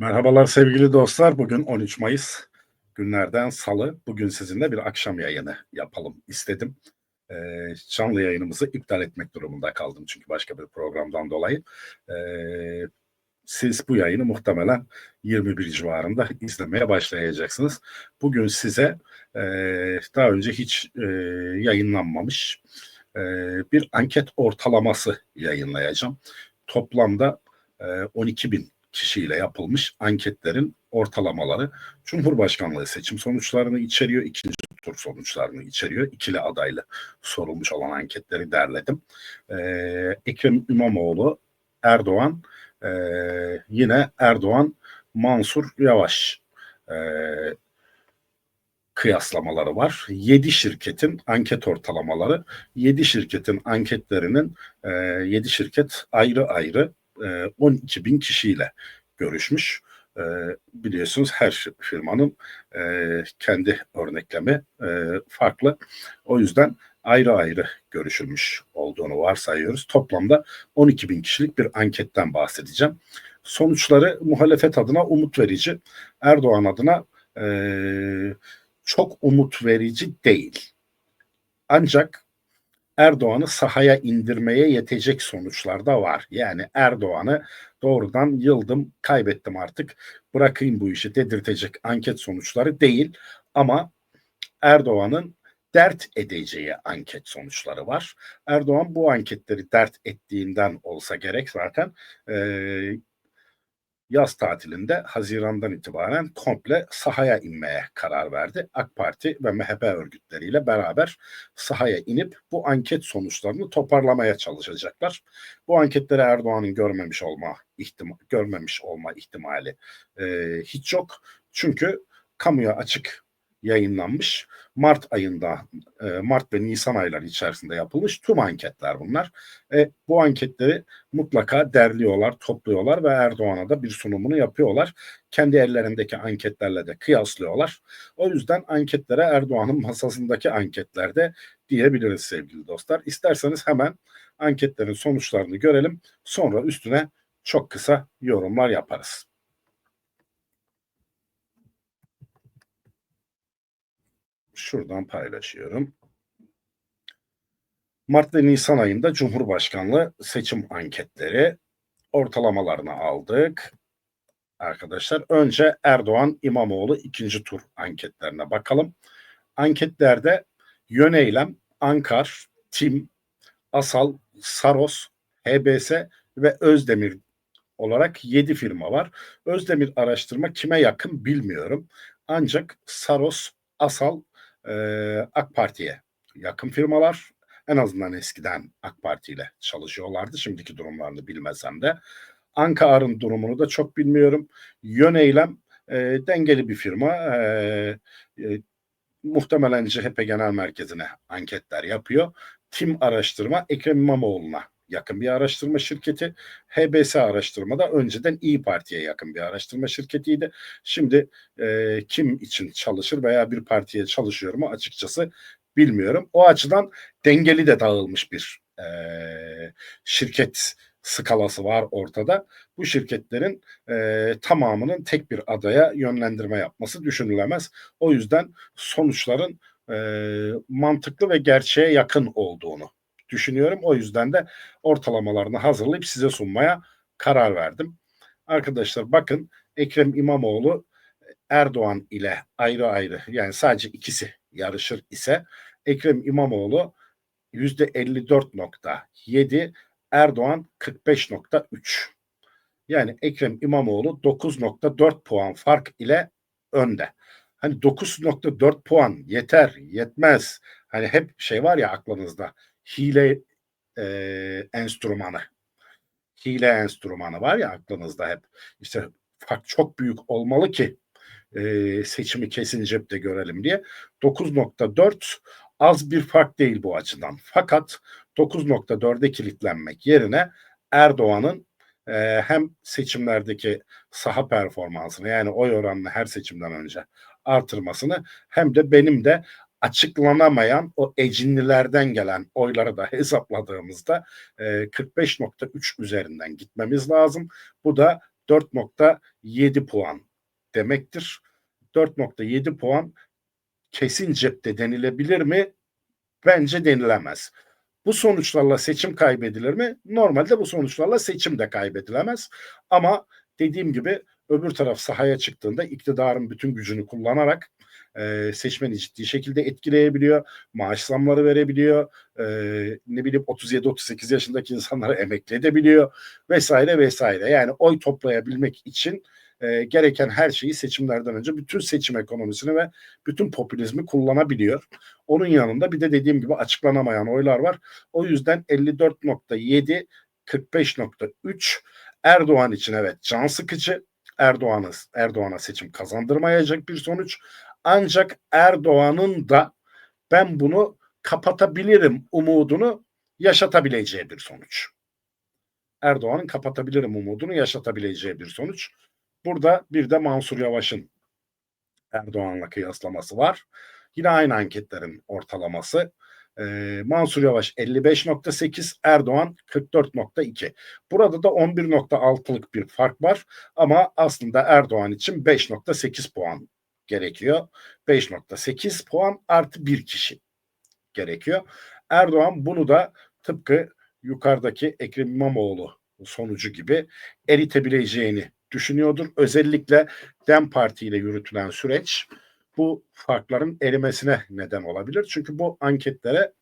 Merhabalar sevgili dostlar. Bugün 13 Mayıs günlerden salı. Bugün sizinle bir akşam yayını yapalım istedim. Ee, canlı yayınımızı iptal etmek durumunda kaldım çünkü başka bir programdan dolayı. Ee, siz bu yayını muhtemelen 21 civarında izlemeye başlayacaksınız. Bugün size e, daha önce hiç e, yayınlanmamış e, bir anket ortalaması yayınlayacağım. Toplamda e, 12 bin kişiyle yapılmış anketlerin ortalamaları Cumhurbaşkanlığı seçim sonuçlarını içeriyor, ikinci tur sonuçlarını içeriyor. İkili adaylı sorulmuş olan anketleri derledim. Ee, Ekrem İmamoğlu, Erdoğan, e, yine Erdoğan, Mansur Yavaş e, kıyaslamaları var. 7 şirketin anket ortalamaları, 7 şirketin anketlerinin e, 7 şirket ayrı ayrı 12 bin kişiyle görüşmüş. Biliyorsunuz her firmanın kendi örneklemi farklı. O yüzden ayrı ayrı görüşülmüş olduğunu varsayıyoruz. Toplamda 12 bin kişilik bir anketten bahsedeceğim. Sonuçları muhalefet adına umut verici, Erdoğan adına çok umut verici değil. Ancak Erdoğan'ı sahaya indirmeye yetecek sonuçlar da var. Yani Erdoğan'ı doğrudan yıldım, kaybettim artık, bırakayım bu işi dedirtecek anket sonuçları değil. Ama Erdoğan'ın dert edeceği anket sonuçları var. Erdoğan bu anketleri dert ettiğinden olsa gerek zaten e, yaz tatilinde Haziran'dan itibaren komple sahaya inmeye karar verdi. AK Parti ve MHP örgütleriyle beraber sahaya inip bu anket sonuçlarını toparlamaya çalışacaklar. Bu anketleri Erdoğan'ın görmemiş olma ihtima görmemiş olma ihtimali e, hiç yok. Çünkü kamuya açık yayınlanmış. Mart ayında, e, Mart ve Nisan ayları içerisinde yapılmış tüm anketler bunlar. E, bu anketleri mutlaka derliyorlar, topluyorlar ve Erdoğan'a da bir sunumunu yapıyorlar. Kendi ellerindeki anketlerle de kıyaslıyorlar. O yüzden anketlere Erdoğan'ın masasındaki anketlerde diyebiliriz sevgili dostlar. İsterseniz hemen anketlerin sonuçlarını görelim. Sonra üstüne çok kısa yorumlar yaparız. Şuradan paylaşıyorum. Mart ve Nisan ayında Cumhurbaşkanlığı seçim anketleri ortalamalarını aldık. Arkadaşlar önce Erdoğan İmamoğlu ikinci tur anketlerine bakalım. Anketlerde Yöneylem, Ankar, Tim, Asal, Saros, HBS ve Özdemir olarak 7 firma var. Özdemir araştırma kime yakın bilmiyorum. Ancak Saros, Asal e, AK Parti'ye yakın firmalar. En azından eskiden AK Parti ile çalışıyorlardı. Şimdiki durumlarını bilmesem de. Ankara'nın durumunu da çok bilmiyorum. Yöneylem e, dengeli bir firma. E, e, muhtemelen CHP Genel Merkezi'ne anketler yapıyor. Tim araştırma Ekrem İmamoğlu'na yakın bir araştırma şirketi. HBS araştırma da önceden İyi Parti'ye yakın bir araştırma şirketiydi. Şimdi e, kim için çalışır veya bir partiye çalışıyor mu açıkçası bilmiyorum. O açıdan dengeli de dağılmış bir e, şirket skalası var ortada. Bu şirketlerin e, tamamının tek bir adaya yönlendirme yapması düşünülemez. O yüzden sonuçların e, mantıklı ve gerçeğe yakın olduğunu düşünüyorum. O yüzden de ortalamalarını hazırlayıp size sunmaya karar verdim. Arkadaşlar bakın Ekrem İmamoğlu Erdoğan ile ayrı ayrı yani sadece ikisi yarışır ise Ekrem İmamoğlu %54.7 Erdoğan 45.3 yani Ekrem İmamoğlu 9.4 puan fark ile önde. Hani 9.4 puan yeter, yetmez. Hani hep şey var ya aklınızda hile e, enstrümanı. Hile enstrümanı var ya aklınızda hep. İşte fark çok büyük olmalı ki e, seçimi kesin cepte görelim diye. 9.4 az bir fark değil bu açıdan. Fakat 9.4'e kilitlenmek yerine Erdoğan'ın e, hem seçimlerdeki saha performansını yani oy oranını her seçimden önce artırmasını hem de benim de açıklanamayan o ecinlilerden gelen oyları da hesapladığımızda e, 45.3 üzerinden gitmemiz lazım. Bu da 4.7 puan demektir. 4.7 puan kesin cepte denilebilir mi? Bence denilemez. Bu sonuçlarla seçim kaybedilir mi? Normalde bu sonuçlarla seçim de kaybedilemez. Ama dediğim gibi öbür taraf sahaya çıktığında iktidarın bütün gücünü kullanarak e, seçmeni ciddi şekilde etkileyebiliyor. Maaş zamları verebiliyor. E, ne bileyim 37-38 yaşındaki insanları emekli edebiliyor vesaire vesaire. Yani oy toplayabilmek için e, gereken her şeyi seçimlerden önce bütün seçim ekonomisini ve bütün popülizmi kullanabiliyor. Onun yanında bir de dediğim gibi açıklanamayan oylar var. O yüzden 54.7 45.3 Erdoğan için evet can sıkıcı. Erdoğan'a Erdoğan'a seçim kazandırmayacak bir sonuç. Ancak Erdoğan'ın da ben bunu kapatabilirim umudunu yaşatabileceği bir sonuç. Erdoğan'ın kapatabilirim umudunu yaşatabileceği bir sonuç. Burada bir de Mansur Yavaş'ın Erdoğan'la kıyaslaması var. Yine aynı anketlerin ortalaması. Ee, Mansur Yavaş 55.8, Erdoğan 44.2. Burada da 11.6'lık bir fark var ama aslında Erdoğan için 5.8 puan gerekiyor. 5.8 puan artı bir kişi gerekiyor. Erdoğan bunu da tıpkı yukarıdaki Ekrem İmamoğlu sonucu gibi eritebileceğini düşünüyordur. Özellikle DEM Parti ile yürütülen süreç bu farkların erimesine neden olabilir. Çünkü bu anketlere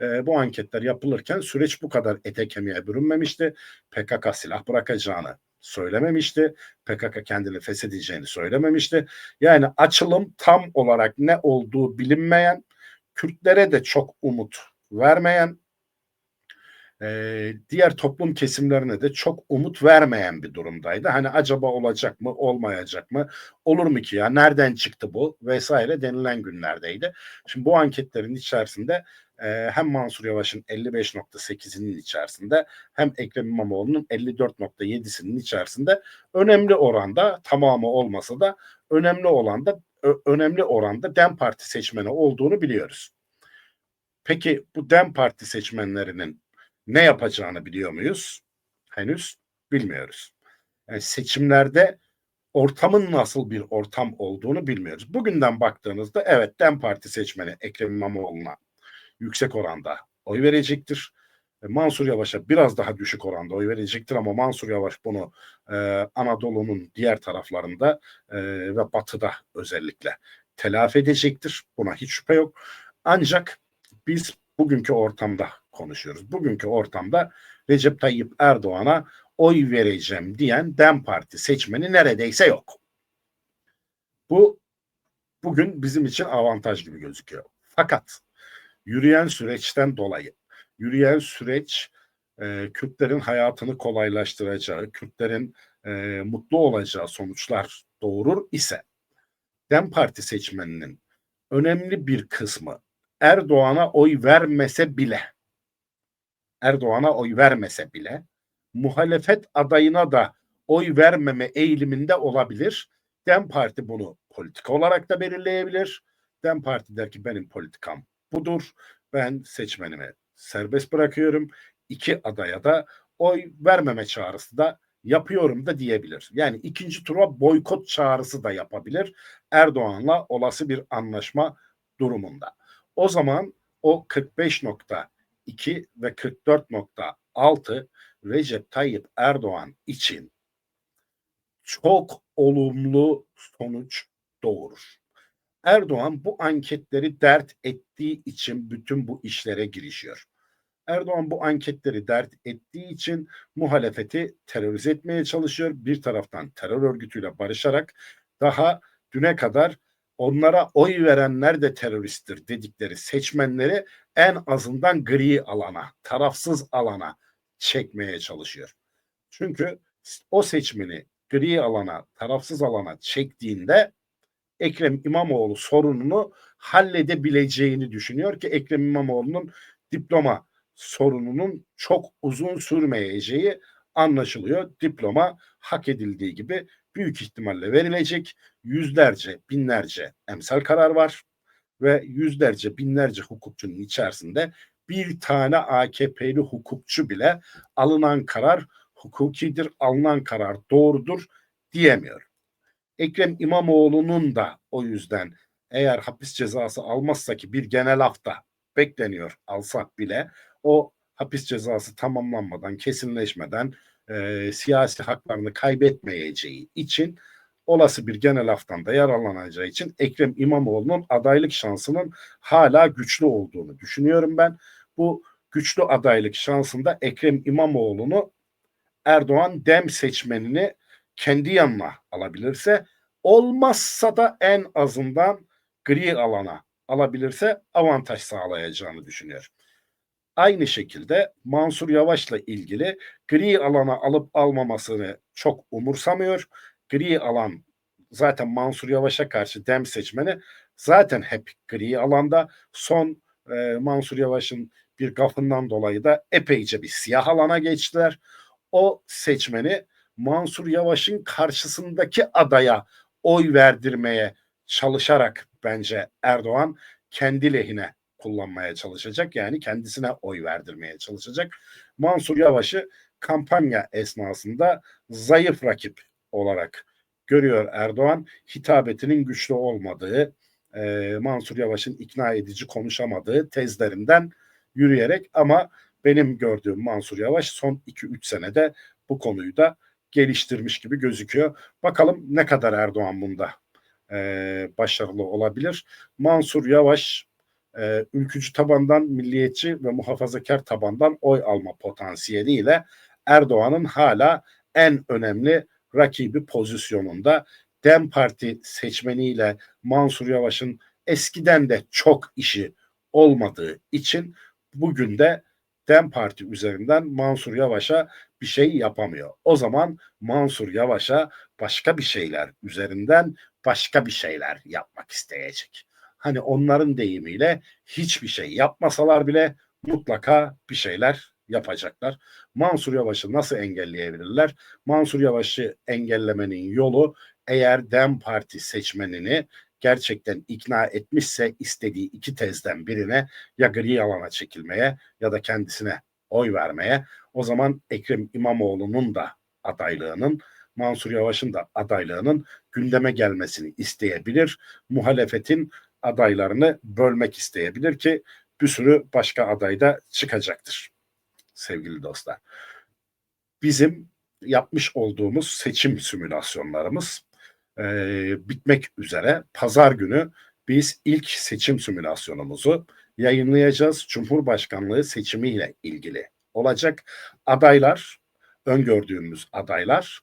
e, bu anketler yapılırken süreç bu kadar ete kemiğe bürünmemişti. PKK silah bırakacağını söylememişti. PKK kendini feshedeceğini söylememişti. Yani açılım tam olarak ne olduğu bilinmeyen, Kürtlere de çok umut vermeyen e, diğer toplum kesimlerine de çok umut vermeyen bir durumdaydı. Hani acaba olacak mı, olmayacak mı, olur mu ki ya, nereden çıktı bu vesaire denilen günlerdeydi. Şimdi bu anketlerin içerisinde e, hem Mansur Yavaş'ın 55.8'inin içerisinde hem Ekrem İmamoğlu'nun 54.7'sinin içerisinde önemli oranda tamamı olmasa da önemli olanda önemli oranda DEM Parti seçmeni olduğunu biliyoruz. Peki bu DEM Parti seçmenlerinin ne yapacağını biliyor muyuz? Henüz bilmiyoruz. Yani seçimlerde ortamın nasıl bir ortam olduğunu bilmiyoruz. Bugünden baktığınızda evet DEM Parti seçmeni Ekrem İmamoğlu'na yüksek oranda oy verecektir. E, Mansur Yavaş'a biraz daha düşük oranda oy verecektir ama Mansur Yavaş bunu e, Anadolu'nun diğer taraflarında e, ve batıda özellikle telafi edecektir. Buna hiç şüphe yok. Ancak biz bugünkü ortamda konuşuyoruz. Bugünkü ortamda Recep Tayyip Erdoğan'a oy vereceğim diyen DEM Parti seçmeni neredeyse yok. Bu bugün bizim için avantaj gibi gözüküyor. Fakat yürüyen süreçten dolayı, yürüyen süreç e, Kürtlerin hayatını kolaylaştıracağı, Kürtlerin e, mutlu olacağı sonuçlar doğurur ise DEM Parti seçmeninin önemli bir kısmı Erdoğan'a oy vermese bile Erdoğan'a oy vermese bile muhalefet adayına da oy vermeme eğiliminde olabilir. Dem Parti bunu politika olarak da belirleyebilir. Dem Parti der ki benim politikam budur. Ben seçmenimi serbest bırakıyorum. İki adaya da oy vermeme çağrısı da yapıyorum da diyebilir. Yani ikinci tura boykot çağrısı da yapabilir Erdoğan'la olası bir anlaşma durumunda. O zaman o 45.2 ve 44.6 Recep Tayyip Erdoğan için çok olumlu sonuç doğurur. Erdoğan bu anketleri dert ettiği için bütün bu işlere girişiyor. Erdoğan bu anketleri dert ettiği için muhalefeti terörize etmeye çalışıyor. Bir taraftan terör örgütüyle barışarak daha düne kadar onlara oy verenler de teröristtir dedikleri seçmenleri en azından gri alana, tarafsız alana çekmeye çalışıyor. Çünkü o seçmeni gri alana, tarafsız alana çektiğinde Ekrem İmamoğlu sorununu halledebileceğini düşünüyor ki Ekrem İmamoğlu'nun diploma sorununun çok uzun sürmeyeceği anlaşılıyor. Diploma hak edildiği gibi büyük ihtimalle verilecek. Yüzlerce, binlerce emsal karar var ve yüzlerce, binlerce hukukçunun içerisinde bir tane AKP'li hukukçu bile alınan karar hukukidir, alınan karar doğrudur diyemiyorum. Ekrem İmamoğlu'nun da o yüzden eğer hapis cezası almazsa ki bir genel hafta bekleniyor alsak bile o hapis cezası tamamlanmadan, kesinleşmeden e, siyasi haklarını kaybetmeyeceği için olası bir genel haftan da yararlanacağı için Ekrem İmamoğlu'nun adaylık şansının hala güçlü olduğunu düşünüyorum ben. Bu güçlü adaylık şansında Ekrem İmamoğlu'nu Erdoğan dem seçmenini kendi yanına alabilirse olmazsa da en azından gri alana alabilirse avantaj sağlayacağını düşünüyorum. Aynı şekilde Mansur Yavaş'la ilgili gri alana alıp almamasını çok umursamıyor. Gri alan zaten Mansur Yavaş'a karşı dem seçmeni zaten hep gri alanda. Son e, Mansur Yavaş'ın bir gafından dolayı da epeyce bir siyah alana geçtiler. O seçmeni Mansur Yavaş'ın karşısındaki adaya oy verdirmeye çalışarak bence Erdoğan kendi lehine kullanmaya çalışacak. Yani kendisine oy verdirmeye çalışacak. Mansur Yavaş'ı kampanya esnasında zayıf rakip olarak görüyor Erdoğan. Hitabetinin güçlü olmadığı, e, Mansur Yavaş'ın ikna edici konuşamadığı tezlerinden yürüyerek ama benim gördüğüm Mansur Yavaş son 2-3 senede bu konuyu da geliştirmiş gibi gözüküyor. Bakalım ne kadar Erdoğan bunda e, başarılı olabilir. Mansur Yavaş e, ülkücü tabandan, milliyetçi ve muhafazakar tabandan oy alma potansiyeliyle Erdoğan'ın hala en önemli rakibi pozisyonunda. Dem Parti seçmeniyle Mansur Yavaş'ın eskiden de çok işi olmadığı için bugün de Dem Parti üzerinden Mansur Yavaş'a bir şey yapamıyor. O zaman Mansur Yavaş'a başka bir şeyler üzerinden başka bir şeyler yapmak isteyecek. Hani onların deyimiyle hiçbir şey yapmasalar bile mutlaka bir şeyler yapacaklar. Mansur Yavaş'ı nasıl engelleyebilirler? Mansur Yavaş'ı engellemenin yolu eğer Dem Parti seçmenini gerçekten ikna etmişse istediği iki tezden birine ya gri alana çekilmeye ya da kendisine oy vermeye o zaman Ekrem İmamoğlu'nun da adaylığının Mansur Yavaş'ın da adaylığının gündeme gelmesini isteyebilir. Muhalefetin adaylarını bölmek isteyebilir ki bir sürü başka aday da çıkacaktır sevgili dostlar. Bizim yapmış olduğumuz seçim simülasyonlarımız e, bitmek üzere. Pazar günü biz ilk seçim simülasyonumuzu yayınlayacağız. Cumhurbaşkanlığı seçimiyle ilgili olacak. Adaylar, öngördüğümüz adaylar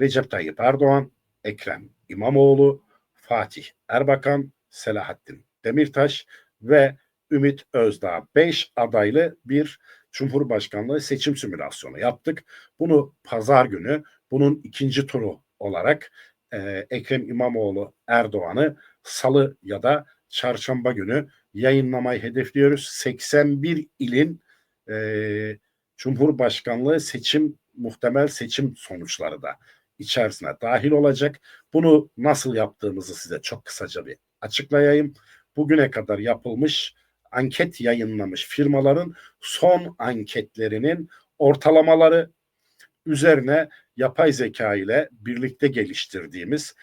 Recep Tayyip Erdoğan, Ekrem İmamoğlu, Fatih Erbakan, Selahattin Demirtaş ve Ümit Özdağ 5 adaylı bir Cumhurbaşkanlığı seçim simülasyonu yaptık. Bunu pazar günü bunun ikinci turu olarak e, Ekrem İmamoğlu Erdoğan'ı salı ya da çarşamba günü yayınlamayı hedefliyoruz. 81 ilin e, Cumhurbaşkanlığı seçim muhtemel seçim sonuçları da içerisine dahil olacak. Bunu nasıl yaptığımızı size çok kısaca bir açıklayayım. Bugüne kadar yapılmış anket yayınlamış firmaların son anketlerinin ortalamaları üzerine yapay zeka ile birlikte geliştirdiğimiz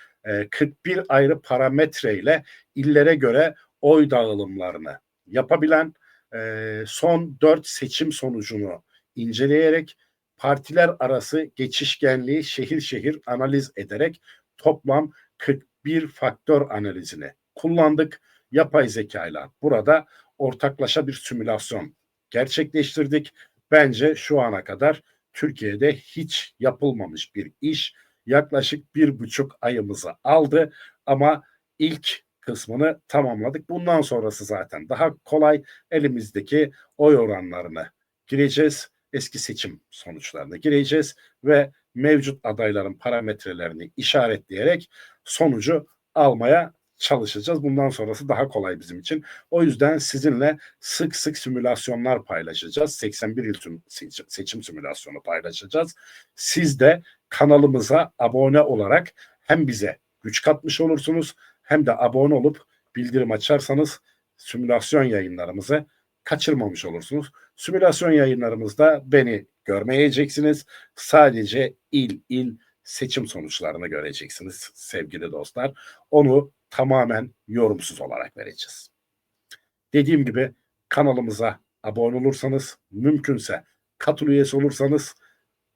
41 e, ayrı parametre ile illere göre oy dağılımlarını yapabilen e, son 4 seçim sonucunu inceleyerek partiler arası geçişkenliği şehir şehir analiz ederek toplam 41 faktör analizini kullandık. Yapay zeka ile burada ortaklaşa bir simülasyon gerçekleştirdik. Bence şu ana kadar Türkiye'de hiç yapılmamış bir iş. Yaklaşık bir buçuk ayımızı aldı ama ilk kısmını tamamladık. Bundan sonrası zaten daha kolay elimizdeki oy oranlarını gireceğiz. Eski seçim sonuçlarını gireceğiz ve mevcut adayların parametrelerini işaretleyerek sonucu almaya çalışacağız. Bundan sonrası daha kolay bizim için. O yüzden sizinle sık sık simülasyonlar paylaşacağız. 81 yıl seçim simülasyonu paylaşacağız. Siz de kanalımıza abone olarak hem bize güç katmış olursunuz hem de abone olup bildirim açarsanız simülasyon yayınlarımızı kaçırmamış olursunuz. Simülasyon yayınlarımızda beni görmeyeceksiniz. Sadece il il seçim sonuçlarını göreceksiniz sevgili dostlar. Onu tamamen yorumsuz olarak vereceğiz. Dediğim gibi kanalımıza abone olursanız, mümkünse katıl üyesi olursanız,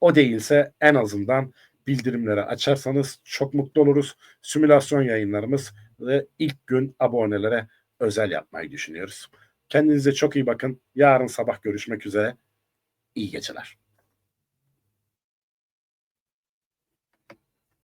o değilse en azından bildirimleri açarsanız çok mutlu oluruz. Simülasyon yayınlarımız ve ilk gün abonelere özel yapmayı düşünüyoruz. Kendinize çok iyi bakın. Yarın sabah görüşmek üzere. İyi geceler.